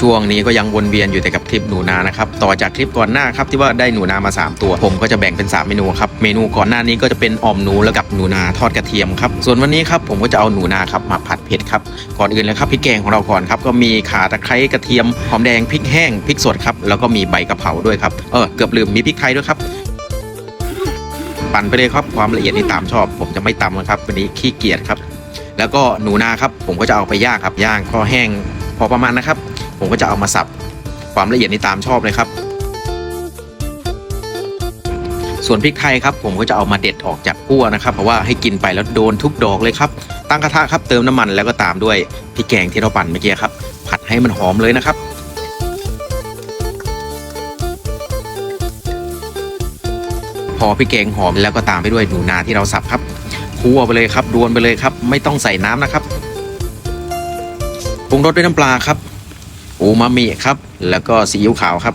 ช่วงนี้ก็ยังวนเวียนอยู่แต่กับคลิปหนูนานะครับต่อจากคลิปก่อนหน้าครับที่ว่าได้หนูนามา 3 ตัว ผมก็จะแบ่งเป็น 3 เมนูครับเมนูก่อนหน้านี้ก็จะเป็นอ่อมหนูแล้วกับหนูนาทอดกระเทียมครับส่วนวันนี้ครับผมก็จะเอาหนูนาครับมาผัดเผ็ดครับก่อนอื่นเลยครับพริกแกงของเราก่อนครับก็มีข่าตะไคร้กระเทียมหอมแดงพริกแห้งพริกสดครับแล้วก็มีใบกะเพราด้วยครับเออเกือบลืมมีพริกไทยด้วยครับปั่นไปเลยครับความละเอียดนี่ตามชอบ ผมจะไม่ตำนะครับวันนี้ขี้เกียจครับ แล้วก็หนูนาครับผมก็จะเอาไปย่างครับย่างพอแห้งพอประมาณนะครับ ผมก็จะเอามาสับความละเอียดนี่ตามชอบเลยครับ ส่วนพริกไทยครับผมก็จะเอามาเด็ดออกจากกั้วนะครับ เพราะว่าให้กินไปแล้วโดนทุกดอกเลยครับ ตั้งกระทะครับเติมน้ำมันแล้วก็ตามด้วยพริกแกงที่เราปั่นเมื่อกี้ครับ ผัดให้มันหอมเลยนะครับพอพริกแกงหอมแล้วก็ตามไปด้วยหนูนาที่เราสับครับคั่วไปเลยครับดวนไปเลยครับ ไม่ต้องใส่น้ำนะครับปรุงรสด้วยน้ำปลาครับ อูมามิครับ แล้วก็ซีอิ๊วขาวครับ